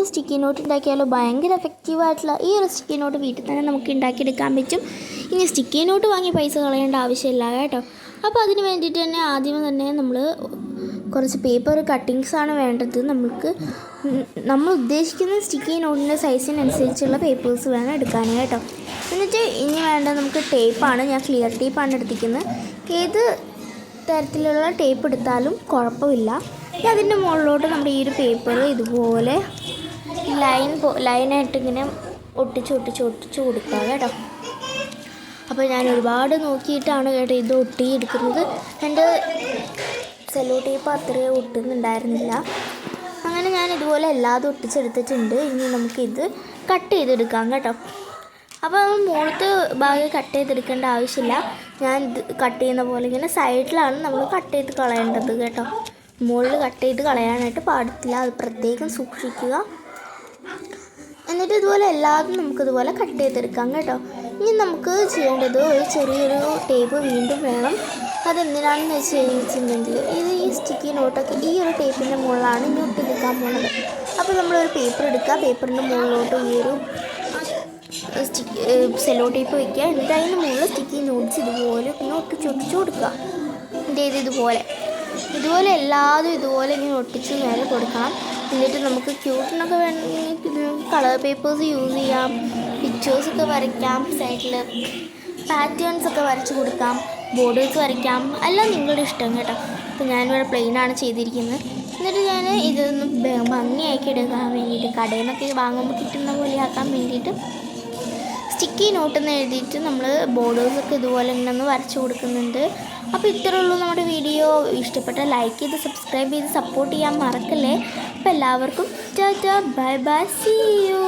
ഒരു sticky note ഉണ്ടാക്കിയാലോ? ഭയങ്കര എഫക്റ്റീവായിട്ടുള്ള ഈ ഒരു സ്റ്റിക്കി നോട്ട് വീട്ടിൽ തന്നെ നമുക്ക് ഉണ്ടാക്കിയെടുക്കാൻ പറ്റും. ഇനി സ്റ്റിക്കി നോട്ട് വാങ്ങി പൈസ കളയേണ്ട ആവശ്യമില്ല കേട്ടോ. അപ്പോൾ അതിന് വേണ്ടിയിട്ട് തന്നെ ആദ്യം തന്നെ നമ്മൾ കുറച്ച് പേപ്പർ കട്ടിങ്സ് ആണ് വേണ്ടത്. നമുക്ക് നമ്മൾ ഉദ്ദേശിക്കുന്ന സ്റ്റിക്കി നോട്ടിന്റെ സൈസിനനുസരിച്ചുള്ള പേപ്പേഴ്സ് വേണം എടുക്കാൻ കേട്ടോ. എന്നിട്ട് ഇനി വേണ്ട നമുക്ക് ടേപ്പാണ് ഞാൻ ക്ലിയർ ടേപ്പാണ് എടുത്തിരിക്കുന്നത്. ഏത് തരത്തിലുള്ള ടേപ്പ് എടുത്താലും കുഴപ്പമില്ല. അതിന്റെ മുകളിലോട്ട് നമ്മുടെ ഈ ഒരു പേപ്പർ ഇതുപോലെ ലൈൻ ലൈനായിട്ട് ഇങ്ങനെ ഒട്ടിച്ച് ഒട്ടിച്ച് ഒട്ടിച്ച് കൊടുക്കുക കേട്ടോ. അപ്പോൾ ഞാൻ ഒരുപാട് നോക്കിയിട്ടാണ് കേട്ടോ ഇത് ഒട്ടിയെടുക്കുന്നത് എന്റെ സെല്ലോ ടേപ്പ് അത്രയും ഒട്ടുന്നുണ്ടായിരുന്നില്ല. അങ്ങനെ ഞാൻ ഇതുപോലെ എല്ലാതും ഒട്ടിച്ചെടുത്തിട്ടുണ്ട്. ഇനി നമുക്കിത് കട്ട് ചെയ്തെടുക്കാം കേട്ടോ. അപ്പോൾ നമ്മൾ മുകളത്തെ ഭാഗം കട്ട് ചെയ്തെടുക്കേണ്ട ആവശ്യമില്ല. ഞാൻ ഇത് കട്ട് ചെയ്യുന്ന പോലെ ഇങ്ങനെ സൈഡിലാണ് നമ്മൾ കട്ട് ചെയ്ത് കളയേണ്ടത് കേട്ടോ. മുകളിൽ കട്ട് ചെയ്ത് കളയാനായിട്ട് പാടില്ല. അത് പ്രത്യേകം സൂക്ഷിക്കുക. എന്നിട്ട് ഇതുപോലെ എല്ലാതും നമുക്കിതുപോലെ കട്ട് ചെയ്തെടുക്കാം കേട്ടോ. ഇനി നമുക്ക് ചെയ്യേണ്ടത് ഒരു ചെറിയൊരു ടേപ്പ് വീണ്ടും വേണം. അതെന്തിനാണെന്ന് വെച്ച് കഴിഞ്ഞിട്ടുണ്ടെങ്കിൽ ഇത് ഈ സ്റ്റിക്കി നോട്ടൊക്കെ ഈ ഒരു ടേപ്പിന്റെ മുകളിലാണ് ഇനി ഒട്ടി പോകുന്നത്. അപ്പോൾ നമ്മളൊരു പേപ്പർ എടുക്കുക. പേപ്പറിന്റെ മുകളിലോട്ട് ഈ ഒരു സ്റ്റിക്ക് സെലോ ടേപ്പ് വയ്ക്കുക എന്നിട്ട് അതിന് മുകളിൽ സ്റ്റിക്കി നോട്ട്സ് ഇതുപോലെ ഇങ്ങനെ ഒട്ടിച്ച് ഒട്ടിച്ച് കൊടുക്കുക. എന്റെ ഇത് ഇതുപോലെ? ഇതുപോലെ എല്ലാതും ഇതുപോലെ ഇങ്ങനെ ഒട്ടിച്ച് മേലെ കൊടുക്കണം. എന്നിട്ട് നമുക്ക് ക്യൂട്ടിനൊക്കെ വേണമെങ്കിൽ കളർ പേപ്പേഴ്സ് യൂസ് ചെയ്യാം പിക്ചേഴ്സൊക്കെ വരയ്ക്കാം സൈഡിൽ പാറ്റേൺസ് ഒക്കെ വരച്ച് കൊടുക്കാം ബോർഡേഴ്സ് വരയ്ക്കാം എല്ലാം നിങ്ങളുടെ ഇഷ്ടം കേട്ടോ. അപ്പോൾ ഞാനിവിടെ പ്ലെയിനാണ് ചെയ്തിരിക്കുന്നത്. എന്നിട്ട് ഞാൻ ഇതൊന്ന് ഭംഗിയാക്കി എടുക്കാൻ വേണ്ടിയിട്ട് കടയിൽ നിന്നൊക്കെ വാങ്ങുമ്പോൾ കിട്ടുന്ന പോലെ ആക്കാൻ വേണ്ടിയിട്ട് സ്റ്റിക്കി നോട്ട് എന്ന് എഴുതിയിട്ട് നമ്മൾ ബോർഡേഴ്സൊക്കെ ഇതുപോലെ ഇങ്ങനെ ഒന്ന് വരച്ച് കൊടുക്കുന്നുണ്ട്. അപ്പോൾ ഇത്രയേ ഉള്ളൂ നമ്മുടെ വീഡിയോ ഇഷ്ടപ്പെട്ട ലൈക്ക് ചെയ്ത് സബ്സ്ക്രൈബ് ചെയ്ത് സപ്പോർട്ട് ചെയ്യാൻ മറക്കല്ലേ. അപ്പോൾ എല്ലാവർക്കും tata bye bye see you